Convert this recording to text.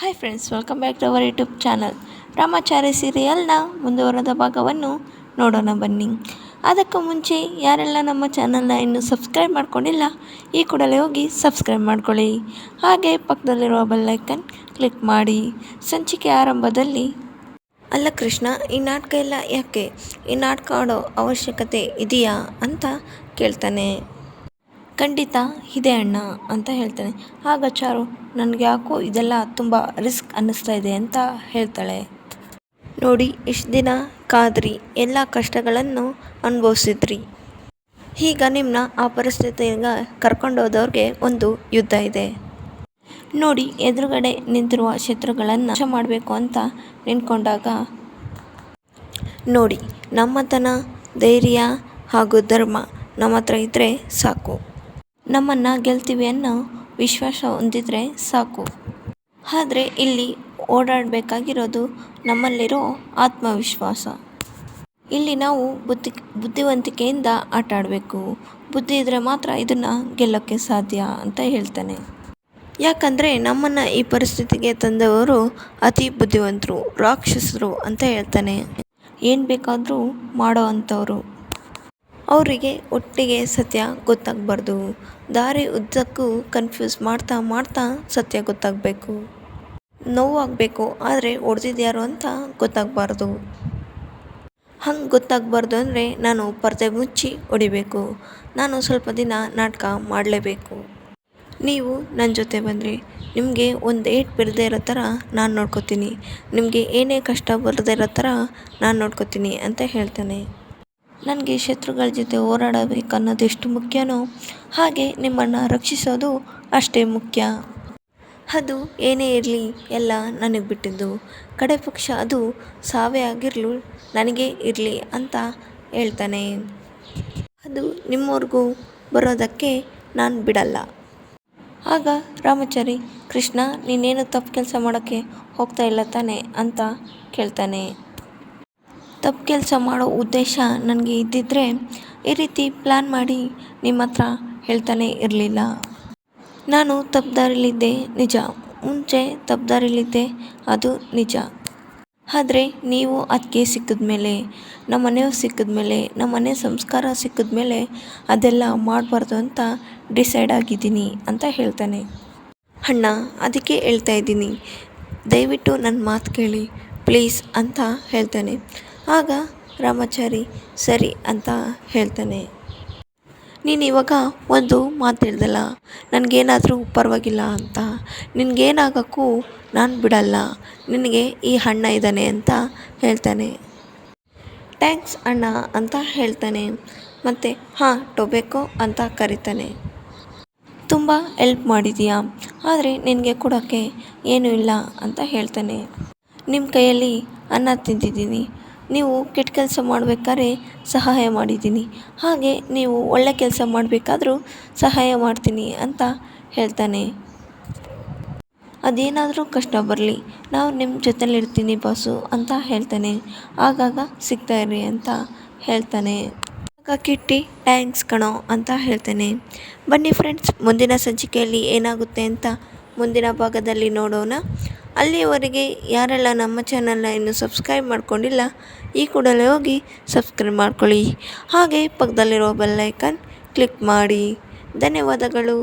Hi friends welcome back to our YouTube channel Ramachari ಸೀರಿಯಲ್ನ ಮುಂದುವರೆದ ಭಾಗವನ್ನು ನೋಡೋಣ ಬನ್ನಿ. ಅದಕ್ಕೂ ಮುಂಚೆ ಯಾರೆಲ್ಲ ನಮ್ಮ ಚಾನಲ್ನ ಇನ್ನೂ ಸಬ್ಸ್ಕ್ರೈಬ್ ಮಾಡ್ಕೊಂಡಿಲ್ಲ, ಈ ಕೂಡಲೇ ಹೋಗಿ ಸಬ್ಸ್ಕ್ರೈಬ್ ಮಾಡ್ಕೊಳ್ಳಿ. ಹಾಗೆ ಪಕ್ಕದಲ್ಲಿರುವ ಬೆಲ್ಲೈಕನ್ ಕ್ಲಿಕ್ ಮಾಡಿ. ಸಂಚಿಕೆ ಆರಂಭದಲ್ಲಿ ಅಲ್ಲ ಕೃಷ್ಣ ಈ ನಾಟಕ ಎಲ್ಲ ಯಾಕೆ? ಈ ನಾಟಕ ಆಡೋ ಅವಶ್ಯಕತೆ ಇದೆಯಾ? ಅಂತ ಕೇಳ್ತಾನೆ. ಖಂಡಿತ ಇದೆ ಅಣ್ಣ ಅಂತ ಹೇಳ್ತಾನೆ. ಆಗ ಚಾರು, ನನಗೆ ಯಾಕೋ ಇದೆಲ್ಲ ತುಂಬ ರಿಸ್ಕ್ ಅನ್ನಿಸ್ತಾ ಇದೆ ಅಂತ ಹೇಳ್ತಾಳೆ. ನೋಡಿ, ಇಷ್ಟು ದಿನ ಕಾದ್ರಿ, ಎಲ್ಲ ಕಷ್ಟಗಳನ್ನು ಅನುಭವಿಸಿದ್ರಿ. ಈಗ ನಿಮ್ಮನ್ನ ಆ ಪರಿಸ್ಥಿತಿಗೆ ಕರ್ಕೊಂಡೋದವ್ರಿಗೆ ಒಂದು ಯುದ್ಧ ಇದೆ. ನೋಡಿ, ಎದುರುಗಡೆ ನಿಂತಿರುವ ಶತ್ರುಗಳನ್ನು ನಾಶ ಮಾಡಬೇಕು ಅಂತ ನಿಂತ್ಕೊಂಡಾಗ. ನೋಡಿ ನಮ್ಮತನ ಧೈರ್ಯ ಹಾಗೂ ಧರ್ಮ ನಮ್ಮ ಹತ್ರ ಇದ್ದರೆ ಸಾಕು. ನಮ್ಮನ್ನು ಗೆಲ್ತೀವಿ ಅನ್ನೋ ವಿಶ್ವಾಸ ಹೊಂದಿದ್ರೆ ಸಾಕು. ಆದರೆ ಇಲ್ಲಿ ಓಡಾಡಬೇಕಾಗಿರೋದು ನಮ್ಮಲ್ಲಿರೋ ಆತ್ಮವಿಶ್ವಾಸ. ಇಲ್ಲಿ ನಾವು ಬುದ್ಧಿ, ಬುದ್ಧಿವಂತಿಕೆಯಿಂದ ಆಟ ಆಡಬೇಕು. ಬುದ್ಧಿ ಇದ್ದರೆ ಮಾತ್ರ ಇದನ್ನು ಗೆಲ್ಲೋಕ್ಕೆ ಸಾಧ್ಯ ಅಂತ ಹೇಳ್ತಾನೆ. ಯಾಕಂದರೆ ನಮ್ಮನ್ನು ಈ ಪರಿಸ್ಥಿತಿಗೆ ತಂದವರು ಅತಿ ಬುದ್ಧಿವಂತರು, ರಾಕ್ಷಸರು ಅಂತ ಹೇಳ್ತಾನೆ. ಏನು ಬೇಕಾದರೂ ಮಾಡೋ ಅಂಥವ್ರು ಅವರಿಗೆ ಒಟ್ಟಿಗೆ ಸತ್ಯ ಗೊತ್ತಾಗಬಾರ್ದು. ದಾರಿ ಉದ್ದಕ್ಕೂ ಕನ್ಫ್ಯೂಸ್ ಮಾಡ್ತಾ ಮಾಡ್ತಾ ಸತ್ಯ ಗೊತ್ತಾಗಬೇಕು. ನೋವಾಗಬೇಕು, ಆದರೆ ಹೊಡೆದಿದ್ಯಾರು ಅಂತ ಗೊತ್ತಾಗಬಾರ್ದು. ಹಂಗೆ ಗೊತ್ತಾಗಬಾರ್ದು ಅಂದರೆ ನಾನು ಪರದೆ ಮುಚ್ಚಿ ಹೊಡಿಬೇಕು. ನಾನು ಸ್ವಲ್ಪ ದಿನ ನಾಟಕ ಮಾಡಲೇಬೇಕು. ನೀವು ನನ್ನ ಜೊತೆ ಬಂದರೆ. ನಿಮಗೆ ಒಂದು ಏಟ್ ಬರದೇ ಇರೋ ಥರ ನಾನು ನೋಡ್ಕೋತೀನಿ. ನಿಮಗೆ ಏನೇ ಕಷ್ಟ ಬರದೇ ಇರೋ ಥರ ನಾನು ನೋಡ್ಕೋತೀನಿ ಅಂತ ಹೇಳ್ತಾನೆ. ನನಗೆ ಶತ್ರುಗಳ ಜೊತೆ ಹೋರಾಡಬೇಕನ್ನೋದು ಎಷ್ಟು ಮುಖ್ಯನೋ ಹಾಗೆ ನಿಮ್ಮನ್ನು ರಕ್ಷಿಸೋದು ಅಷ್ಟೇ ಮುಖ್ಯ. ಅದು ಏನೇ ಇರಲಿ ಎಲ್ಲ ನನಗೆ ಬಿಟ್ಟಿದ್ದು. ಕಡೆ ಪಕ್ಷ ಅದು ಸಾವೇ ಆಗಿರಲು ನನಗೆ ಇರಲಿ ಅಂತ ಹೇಳ್ತಾನೆ. ಅದು ನಿಮ್ಮವ್ರಿಗೂ ಬರೋದಕ್ಕೆ ನಾನು ಬಿಡಲ್ಲ. ಆಗ ರಾಮಚಾರಿ, ಕೃಷ್ಣ, ನೀನೇನು ತಪ್ಪು ಕೆಲಸ ಮಾಡೋಕ್ಕೆ ಹೋಗ್ತಾ ಇಲ್ಲ ತಾನೆ ಅಂತ ಕೇಳ್ತಾನೆ. ತಪ್ಪು ಕೆಲಸ ಮಾಡೋ ಉದ್ದೇಶ ನನಗೆ ಇದ್ದಿದ್ದರೆ ಈ ರೀತಿ ಪ್ಲ್ಯಾನ್ ಮಾಡಿ ನಿಮ್ಮ ಹತ್ರ ಹೇಳ್ತಾನೆ ಇರಲಿಲ್ಲ. ನಾನು ತಪ್ಪದಾರಿಲಿದ್ದೆ ನಿಜ. ಮುಂಚೆ ತಪ್ಪದಾರಿಲಿದ್ದೆ ಅದು ನಿಜ. ಆದರೆ ನೀವು ಅದಕ್ಕೆ ಸಿಕ್ಕಿದ ಮೇಲೆ ನಮ್ಮ ಮನೆಯವ್ರು ಸಿಕ್ಕಿದ ಮೇಲೆ ನಮ್ಮ ಮನೆ ಸಂಸ್ಕಾರ ಸಿಕ್ಕಿದ ಮೇಲೆ ಅದೆಲ್ಲ ಮಾಡಬಾರ್ದು ಅಂತ ಡಿಸೈಡ್ ಆಗಿದ್ದೀನಿ ಅಂತ ಹೇಳ್ತಾನೆ. ಅಣ್ಣ, ಅದಕ್ಕೆ ಹೇಳ್ತಾ ಇದ್ದೀನಿ. ದಯವಿಟ್ಟು ನನ್ನ ಮಾತು ಕೇಳಿ ಪ್ಲೀಸ್ ಅಂತ ಹೇಳ್ತಾನೆ. ಆಗ ರಾಮಾಚಾರಿ, ಸರಿ ಅಂತ ಹೇಳ್ತಾನೆ. ನೀನು ಇವಾಗ ಒಂದು ಮಾತು ಹೇಳ್ದಲ್ಲ, ನನಗೇನಾದರೂ ಪರವಾಗಿಲ್ಲ ಅಂತ. ನಿನಗೇನಾಗೋಕ್ಕೂ ನಾನು ಬಿಡಲ್ಲ, ನಿನಗೆ ಈ ಅಣ್ಣ ಇದ್ದಾನೆ ಅಂತ ಹೇಳ್ತಾನೆ. ಟ್ಯಾಂಕ್ಸ್ ಅಣ್ಣ ಅಂತ ಹೇಳ್ತಾನೆ. ಮತ್ತು, ಹಾಂ, ಟೊಬೆಕೊ ಅಂತ ಕರಿತಾನೆ. ತುಂಬ ಎಲ್ಪ್ ಮಾಡಿದೀಯಾ, ಆದರೆ ನಿನಗೆ ಕೊಡೋಕ್ಕೆ ಏನೂ ಇಲ್ಲ ಅಂತ ಹೇಳ್ತಾನೆ. ನಿಮ್ಮ ಕೈಯಲ್ಲಿ ಅನ್ನ ತಿಂತಿದ್ದೀನಿ ನೀವು ಕೆಟ್ಟ ಕೆಲಸ ಮಾಡಬೇಕಾದ್ರೆ ಸಹಾಯ ಮಾಡಿದ್ದೀನಿ. ಹಾಗೆ ನೀವು ಒಳ್ಳೆ ಕೆಲಸ ಮಾಡಬೇಕಾದ್ರೂ ಸಹಾಯ ಮಾಡ್ತೀನಿ ಅಂತ ಹೇಳ್ತಾನೆ. ಅದೇನಾದರೂ ಕಷ್ಟ ಬರಲಿ, ನಾವು ನಿಮ್ಮ ಜೊತೆಲಿರ್ತೀನಿ ಬಾಸು ಅಂತ ಹೇಳ್ತಾನೆ. ಆಗಾಗ ಸಿಗ್ತಾ ಇರಿ ಅಂತ ಹೇಳ್ತಾನೆ. ಆಗ ಕಿಟ್ಟಿ ಟ್ಯಾಂಕ್ಸ್ ಕಣೋ ಅಂತ ಹೇಳ್ತಾನೆ. ಬನ್ನಿ ಫ್ರೆಂಡ್ಸ್, ಮುಂದಿನ ಸಂಚಿಕೆಯಲ್ಲಿ ಏನಾಗುತ್ತೆ ಅಂತ ಮುಂದಿನ ಭಾಗದಲ್ಲಿ ನೋಡೋಣ. ಅಲ್ಲಿಯವರೆಗೆ ಯಾರೆಲ್ಲ ನಮ್ಮ ಚಾನಲ್ನ ಇನ್ನೂ ಸಬ್ಸ್ಕ್ರೈಬ್ ಮಾಡ್ಕೊಂಡಿಲ್ಲ, ಈ ಕೂಡಲೇ ಹೋಗಿ ಸಬ್ಸ್ಕ್ರೈಬ್ ಮಾಡ್ಕೊಳ್ಳಿ. ಹಾಗೆ ಪಕ್ಕದಲ್ಲಿರೋ ಬೆಲ್ಲೈಕನ್ ಕ್ಲಿಕ್ ಮಾಡಿ. ಧನ್ಯವಾದಗಳು.